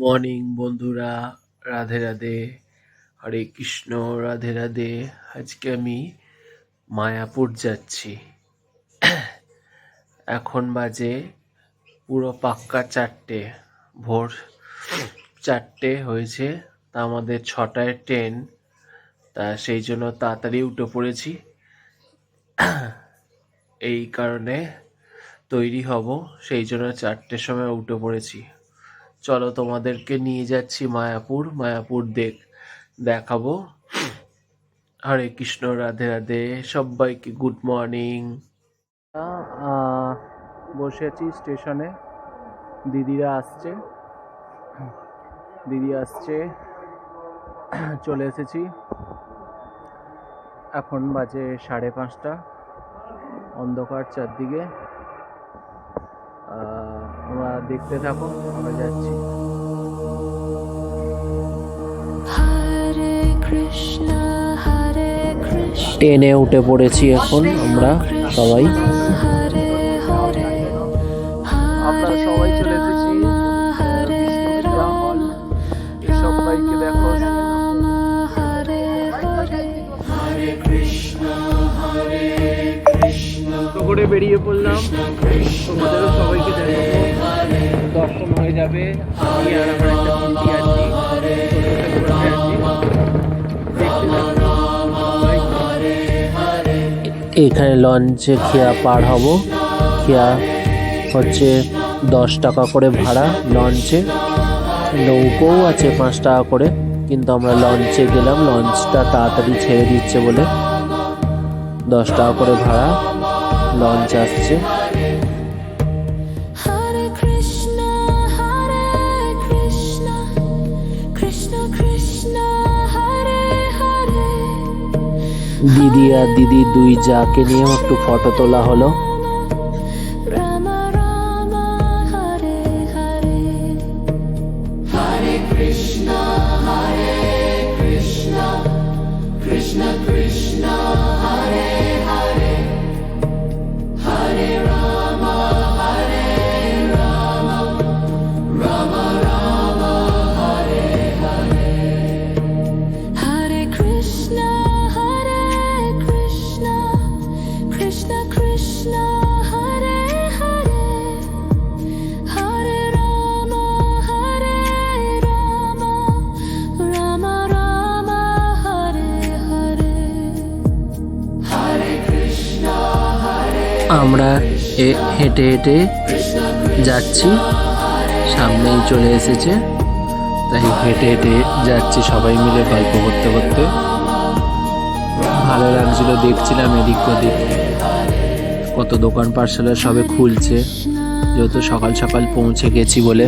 Morning বন্ধুরা, রাধে রাধে, হরে কৃষ্ণ, রাধে রাধে। আজকে আমি মায়াপুর যাচ্ছি। এখন বাজে পুরো পাক্কা চারটে, ভোর চারটে হয়েছে। তা আমাদের ছটায় ট্রেন, তা সেই জন্য তাড়াতাড়ি উঠে পড়েছি। এই কারণে তৈরি হব, সেই জন্য চারটের সময় উঠে পড়েছি। চলো তোমাদেরকে নিয়ে যাচ্ছি মায়াপুর মায়াপুর দেখ, দেখাবো। হরে কৃষ্ণ, রাধে রাধে, সবাইকে গুড মর্নিং। বসে আছি স্টেশনে। দিদিরা আসছে। দিদি আসছে। চলে এসেছি। এখন বাজে সাড়ে পাঁচটা। অন্ধকার চারদিকে। তোমরা দেখতে থাকো আমরা যাচ্ছি। Hare Krishna, Hare Krishna, ট্রেনে উঠে পড়েছি এখন আমরা সবাই। আমরা চলে এসেছি সবাইকে দেখো। করে বেরিয়ে পড়লাম। তোমাদেরও সবাইকে দেখাবো দর্শন হয়ে যাবে। আমি আর আমার একটা আছি। এখানে লঞ্চে খেয়া পার হব। খেয়া হচ্ছে দশ টাকা করে ভাড়া লঞ্চে। নৌকোও আছে পাঁচ টাকা করে। কিন্তু আমরা লঞ্চে গেলাম। লঞ্চটা তাড়াতাড়ি ছেড়ে দিচ্ছে বলে। দশ টাকা করে ভাড়া লঞ্চ আসছে। দিদি আর দিদি দুই জাকে নিয়েও একটু ফটো তোলা হলো। হেঁটে হেঁটে যাচ্ছি। সামনেই চলে এসেছে। তাই হেঁটে হেঁটে যাচ্ছি সবাই মিলে গল্প করতে করতে। ভালো লাগছিল, দেখছিলাম এদিক ওদিক। কত দোকান পার্সেলার সবে খুলছে। যেহেতু সকাল সকাল পৌঁছে গেছি বলে।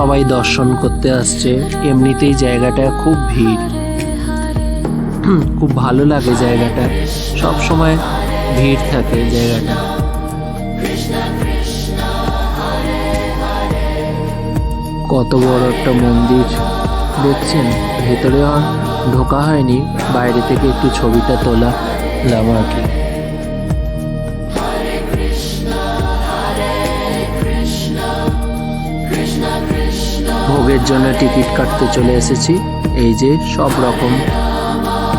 সবাই দর্শন করতে আসছে। এমনিতেই জায়গাটা খুব ভিড়। খুব ভালো লাগে জায়গাটা। সব সময় ভিড় থাকে জায়গাটা। কত বড় একটা মন্দির, দেখছেন? ভেতরে ঢোকা হয়নি, বাইরে থেকে একটু ছবিটা তোলা আর কি। ভোগের জন্য টিকিট কাটতে চলে এসেছি। এই যে সব রকম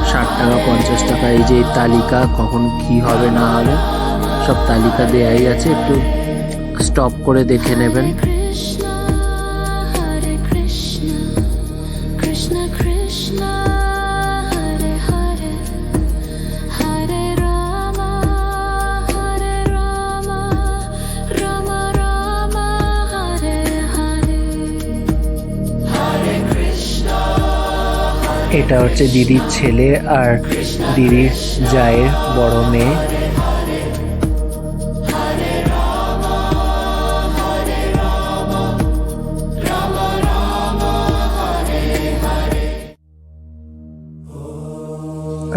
ষাট টাকা, পঞ্চাশ টাকা, এই যে তালিকা, কখন কি হবে না হবে, সব তালিকা দেয়াই আছে। একটু স্টপ করে দেখে নেবেন। এটা হচ্ছে দিদির ছেলে আর দিদির জায়ের বড় মেয়ে।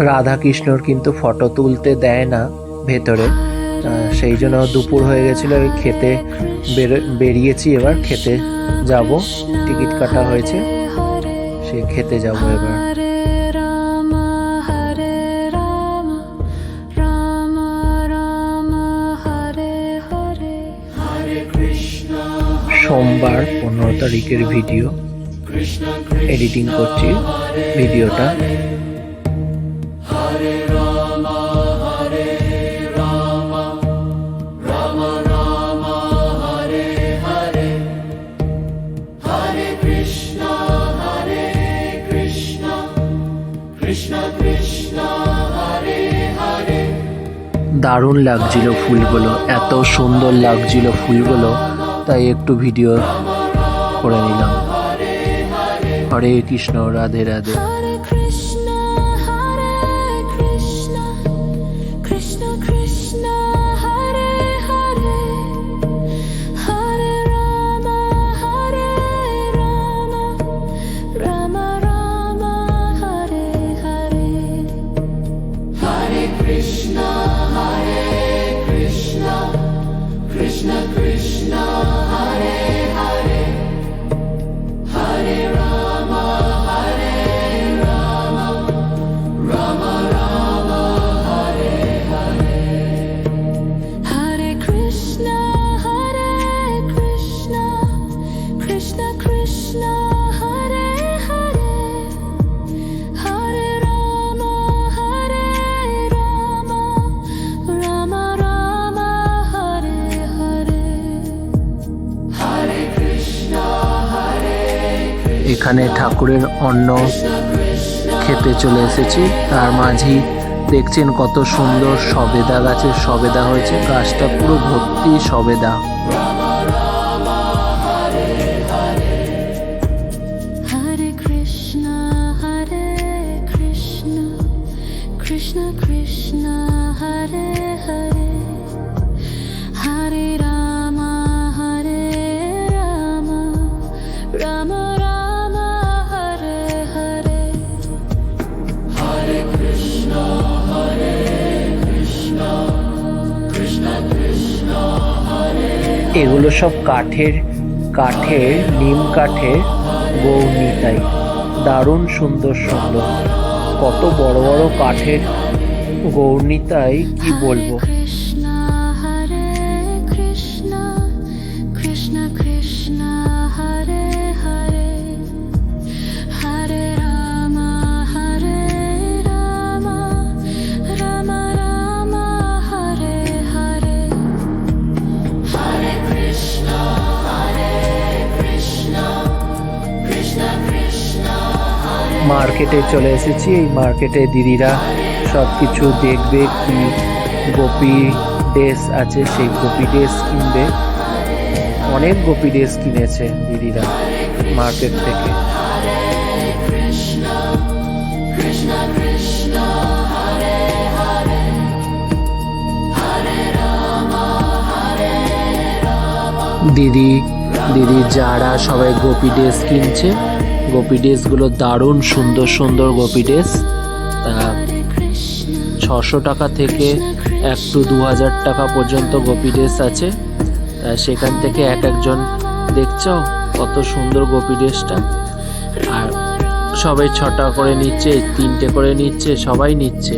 রাধা কৃষ্ণর কিন্তু ফটো তুলতে দেয় না ভেতরে। সেই জন্য দুপুর হয়ে গেছিল খেতে বেরো- বেরিয়েছি এবার, খেতে যাব। টিকিট কাটা হয়েছে, সে খেতে যাব এবার। সোমবার পনেরো তারিখের ভিডিও। এডিটিং করছি ভিডিওটা। দারুণ লাগছিল ফুলগুলো এত সুন্দর লাগছিল ফুলগুলো। তাই একটু ভিডিও করে নিলাম। হরে কৃষ্ণ রাধে রাধে। এখানে ঠাকুরের অন্ন খেতে চলে এসেছি। তার মাঝেই দেখছেন কত সুন্দর সবেদা গাছের সবেদা হয়েছে। গাছটা পুরো ভর্তি সবেদা। এগুলো সব কাঠের কাঠের, নিম কাঠের গৌনিতাই দারুণ সুন্দর সুন্দর। কত বড় বড় কাঠের গৌরনিতাই কি বলব? মার্কেটে চলে এসেছি এই মার্কেটে দিদিরা সব কিছু দেখবে কি গোপি ড্রেস আছে, সেই গোপি ড্রেস কিনবে অনেক গোপি ড্রেস কিনেছে দিদিরা মার্কেট থেকে. দিদি দিদি যারা সবাই গোপি ড্রেস কিনছে গোপী ড্রেসগুলো দারুণ সুন্দর সুন্দর গোপী ড্রেস তা ছশো টাকা থেকে এক টু দু হাজার টাকা পর্যন্ত গোপী ড্রেস আছে। তা সেখান থেকে এক একজন, দেখছ কত সুন্দর গোপী ড্রেসটা আর সবাই ছটা করে নিচ্ছে, তিনটে করে নিচ্ছে, সবাই নিচ্ছে।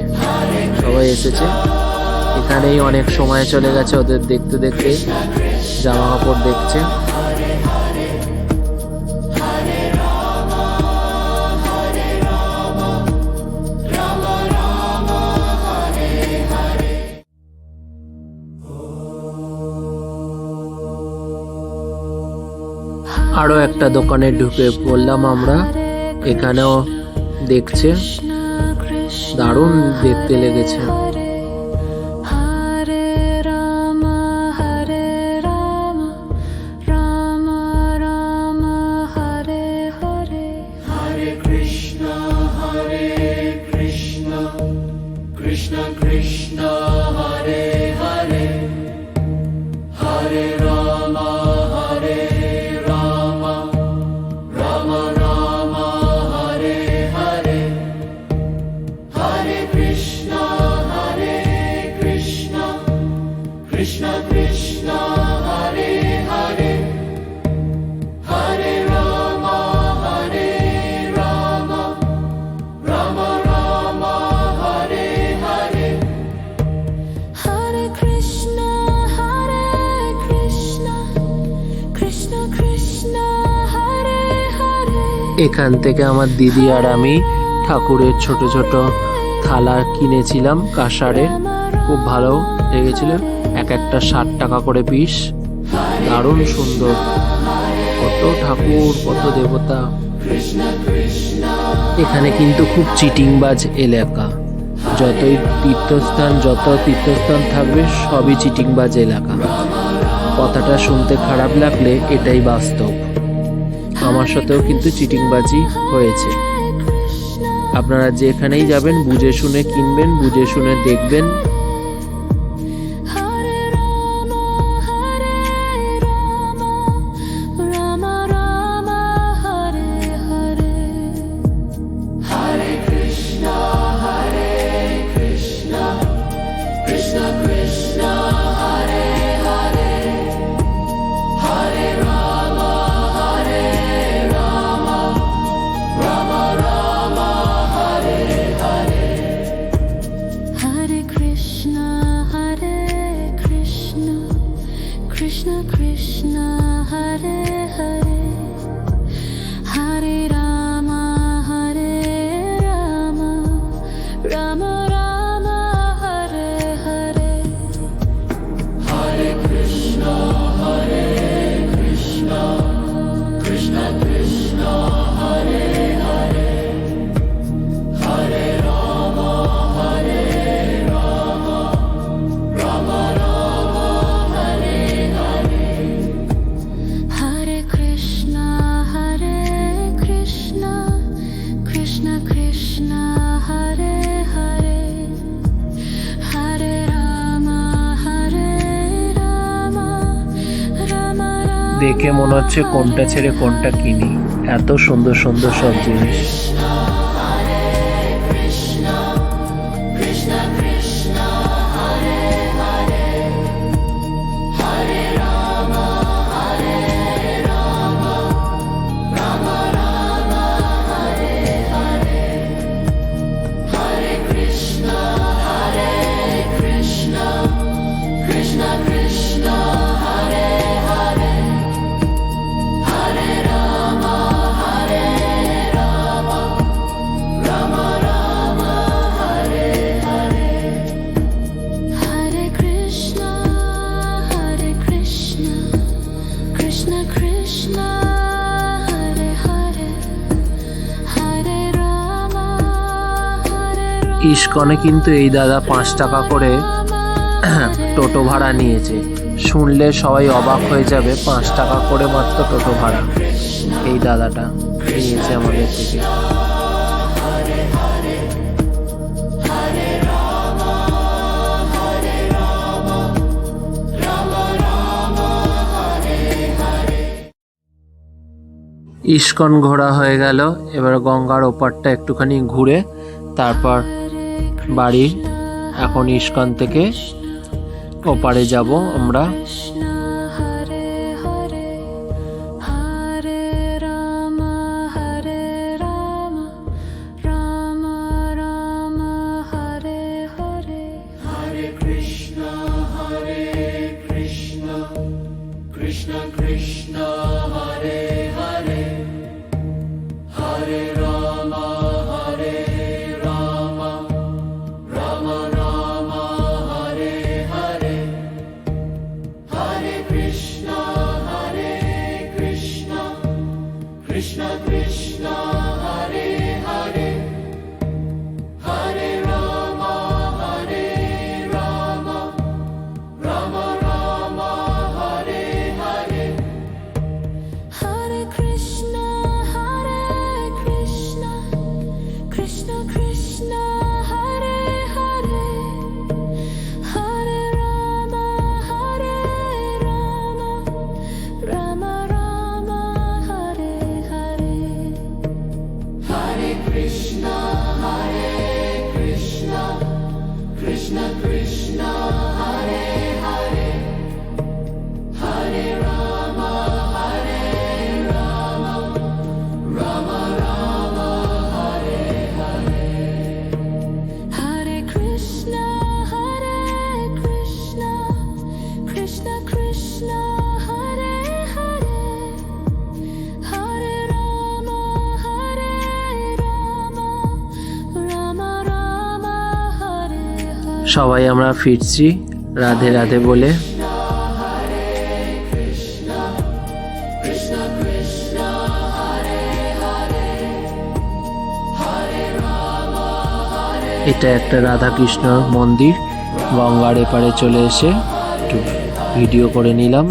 সবাই এসেছে। এখানেই অনেক সময় চলে গেছে ওদের দেখতে দেখতে জামা কাপড় দেখছে। আরও একটা দোকানে ঢুকে পড়লাম আমরা। এখানেও দেখছে। দারুণ দেখতে লেগেছে। এখান থেকে আমার দিদি আর আমি ঠাকুরের ছোট ছোট থালা কিনেছিলাম কাঁসারের খুব ভালো লেগেছিল, এক একটা ষাট টাকা করে পিস দারুণ সুন্দর। কত ঠাকুর, কত দেবতা। এখানে কিন্তু খুব চিটিংবাজ এলাকা। যতই তীর্থস্থান, যত তীর্থস্থান থাকবে, সবই চিটিংবাজ এলাকা। কথাটা শুনতে খারাপ লাগলে এটাই বাস্তব। আমার সাথেও কিন্তু চিটিংবাজি হয়েছে। আপনারা যেখানেই যাবেন বুঝে শুনে কিনবেন বুঝে শুনে দেখবেন। দেখে মনে হচ্ছে কোনটা ছেড়ে কোনটা কিনি। এত সুন্দর সুন্দর সব জিনিস। ইস্কনে কিন্তু এই দাদা পাঁচ টাকা করে টোটো ভাড়া নিয়েছে। শুনলে সবাই অবাক হয়ে যাবে, পাঁচ টাকা করে মাত্র টোটো ভাড়া। এই দাদাটা নিয়েছে আমাদের থেকে। ইস্কন ঘোরা হয়ে গেল। এবার গঙ্গার ওপারটা একটুখানি ঘুরে, তারপর বাড়ি। এখন ইস্কন থেকে ওপারে যাব আমরা। Krishna, Hare Hare, Hare. সবাই আমরা ফিরছি রাধে রাধে বলে। এটা একটা রাধাকৃষ্ণ মন্দির। গঙ্গার এপারে চলে এসে একটু ভিডিও করে নিলাম।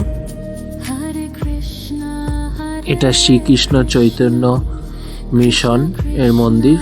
এটা শ্রীকৃষ্ণ চৈতন্য মিশন এর মন্দির।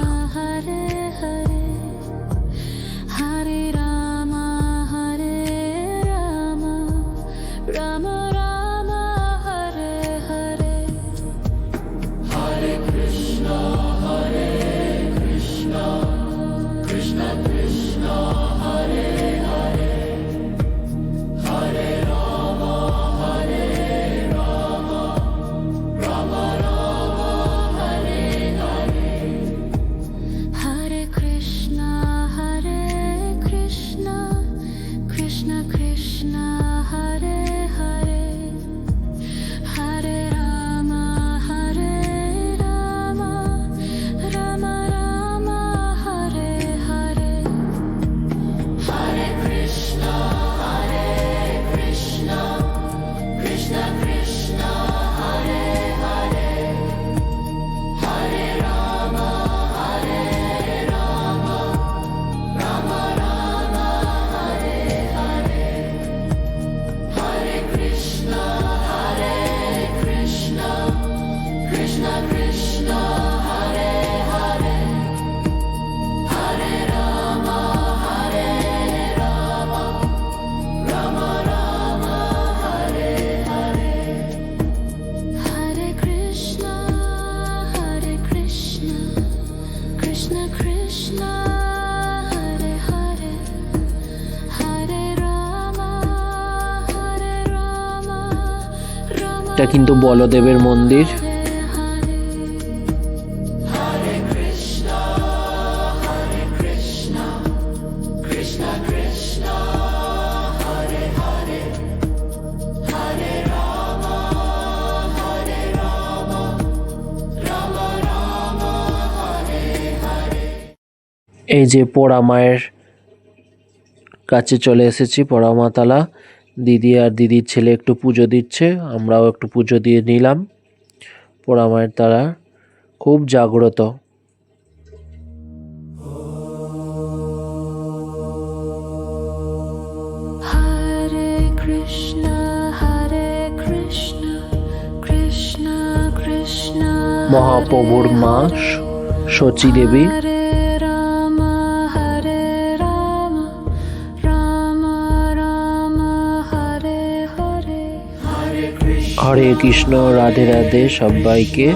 Rama, বলদেবের মন্দির। এই যে পোড়া মায়ের কাছে চলে এসেছি পোড়ামাতালা দিদি আর দিদির ছেলে একটু পুজো দিচ্ছে আমরাও একটু পুজো দিয়ে নিলাম। পোড়া মায়ের তারা খুব জাগ্রত। মহাপ্রভুর মা শচী দেবী হরে কৃষ্ণ রাধে রাধে সবাইকে।